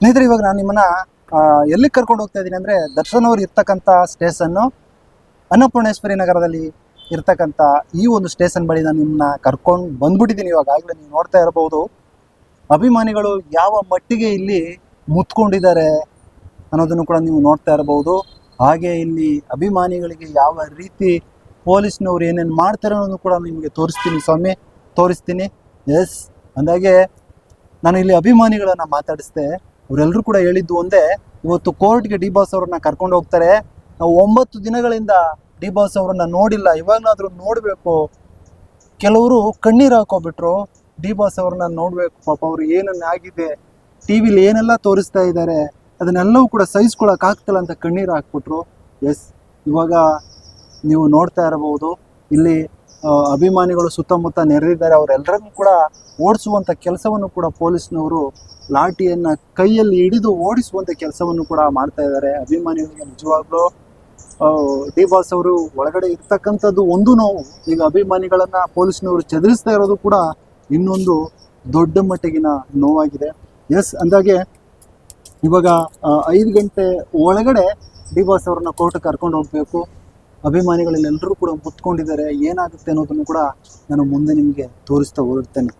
ಸ್ನೇಹಿತರೆ, ಇವಾಗ ನಾನು ನಿಮ್ಮನ್ನ ಎಲ್ಲಿಗೆ ಕರ್ಕೊಂಡು ಹೋಗ್ತಾ ಇದ್ದೀನಿ ಅಂದರೆ ದರ್ಶನ್ ಅವರು ಇರ್ತಕ್ಕಂಥ ಸ್ಟೇಷನ್ನು ಅನ್ನಪೂರ್ಣೇಶ್ವರಿ ನಗರದಲ್ಲಿ ಇರ್ತಕ್ಕಂಥ ಈ ಒಂದು ಸ್ಟೇಷನ್ ಬಳಿ ನಾನು ನಿಮ್ಮನ್ನ ಕರ್ಕೊಂಡು ಬಂದ್ಬಿಟ್ಟಿದ್ದೀನಿ. ಇವಾಗ ಆಗಲೇ ನೀವು ನೋಡ್ತಾ ಇರಬಹುದು ಅಭಿಮಾನಿಗಳು ಯಾವ ಮಟ್ಟಿಗೆ ಇಲ್ಲಿ ಮುತ್ಕೊಂಡಿದ್ದಾರೆ ಅನ್ನೋದನ್ನು ಕೂಡ ನೀವು ನೋಡ್ತಾ ಇರಬಹುದು ಹಾಗೆ ಇಲ್ಲಿ ಅಭಿಮಾನಿಗಳಿಗೆ ಯಾವ ರೀತಿ ಪೊಲೀಸ್ನವ್ರು ಏನೇನು ಮಾಡ್ತಾರೆ ಅನ್ನೋದು ಕೂಡ ನಿಮಗೆ ತೋರಿಸ್ತೀನಿ ಸ್ವಾಮಿ, ತೋರಿಸ್ತೀನಿ. ಎಸ್, ಅಂದಾಗೆ ನಾನು ಇಲ್ಲಿ ಅಭಿಮಾನಿಗಳನ್ನು ಮಾತಾಡಿಸ್ದೆ. ಅವರೆಲ್ಲರೂ ಕೂಡ ಹೇಳಿದ್ದು ಒಂದೇ, ಇವತ್ತು ಕೋರ್ಟ್ಗೆ ಡಿ ಬಾಸ್ ಅವ್ರನ್ನ ಕರ್ಕೊಂಡು ಹೋಗ್ತಾರೆ. ನಾವು ಒಂಬತ್ತು ದಿನಗಳಿಂದ ಡಿ ಬಾಸ್ ಅವರನ್ನ ನೋಡಿಲ್ಲ. ಇವಾಗಲಾದ್ರೂ ನೋಡಬೇಕು. ಕೆಲವರು ಕಣ್ಣೀರು ಹಾಕೋಬಿಟ್ರು. ಡಿ ಬಾಸ್ ಅವ್ರನ್ನ ನೋಡಬೇಕು. ಪಾಪ ಅವ್ರು ಏನನ್ನ ಆಗಿದೆ. ಟಿ ವಿಲಿ ಏನೆಲ್ಲ ತೋರಿಸ್ತಾ ಇದ್ದಾರೆ. ಅದನ್ನೆಲ್ಲವೂ ಕೂಡ ಸಹಿಸ್ಕೊಳಕ್ ಆಗ್ತಿಲ್ಲ ಅಂತ ಕಣ್ಣೀರು ಹಾಕ್ಬಿಟ್ರು. ಎಸ್, ಇವಾಗ ನೀವು ನೋಡ್ತಾ ಇರಬಹುದು. ಇಲ್ಲಿ ಅಭಿಮಾನಿಗಳು ಸುತ್ತಮುತ್ತ ನೆರೆದಿದ್ದಾರೆ ಅವರೆಲ್ಲರನ್ನು ಕೂಡ ಓಡಿಸುವಂತ ಕೆಲಸವನ್ನು ಕೂಡ ಪೊಲೀಸ್ನವರು ಲಾಠಿಯನ್ನು ಕೈಯಲ್ಲಿ ಹಿಡಿದು ಓಡಿಸುವಂತ ಕೆಲಸವನ್ನು ಕೂಡ ಮಾಡ್ತಾ ಇದ್ದಾರೆ. ಅಭಿಮಾನಿಗಳಿಗೆ ನಿಜವಾಗ್ಲೂ ಡಿ ಬಾಸ್ ಅವರು ಒಳಗಡೆ ಇರ್ತಕ್ಕಂಥದ್ದು ಒಂದು ನೋವು. ಈಗ ಅಭಿಮಾನಿಗಳನ್ನ ಪೊಲೀಸ್ನವರು ಚದುರಿಸ್ತಾ ಇರೋದು ಕೂಡ ಇನ್ನೊಂದು ದೊಡ್ಡ ಮಟ್ಟಿಗಿನ ನೋವಾಗಿದೆ. ಎಸ್, ಅಂದಾಗೆ ಇವಾಗ ಐದು ಗಂಟೆ ಒಳಗಡೆ ಡಿ ಬಾಸ್ ಅವ್ರನ್ನ ಕೋರ್ಟ್ ಕರ್ಕೊಂಡು ಹೋಗ್ಬೇಕು. ಅಭಿಮಾನಿಗಳಲ್ಲೆಲ್ಲರೂ ಕೂಡ ಮುತ್ಕೊಂಡಿದ್ದಾರೆ ಏನಾಗುತ್ತೆ ಅನ್ನೋದನ್ನು ಕೂಡ ನಾನು ಮುಂದೆ ನಿಮಗೆ ತೋರಿಸ್ತಾ ಹೋಗಿರ್ತೇನೆ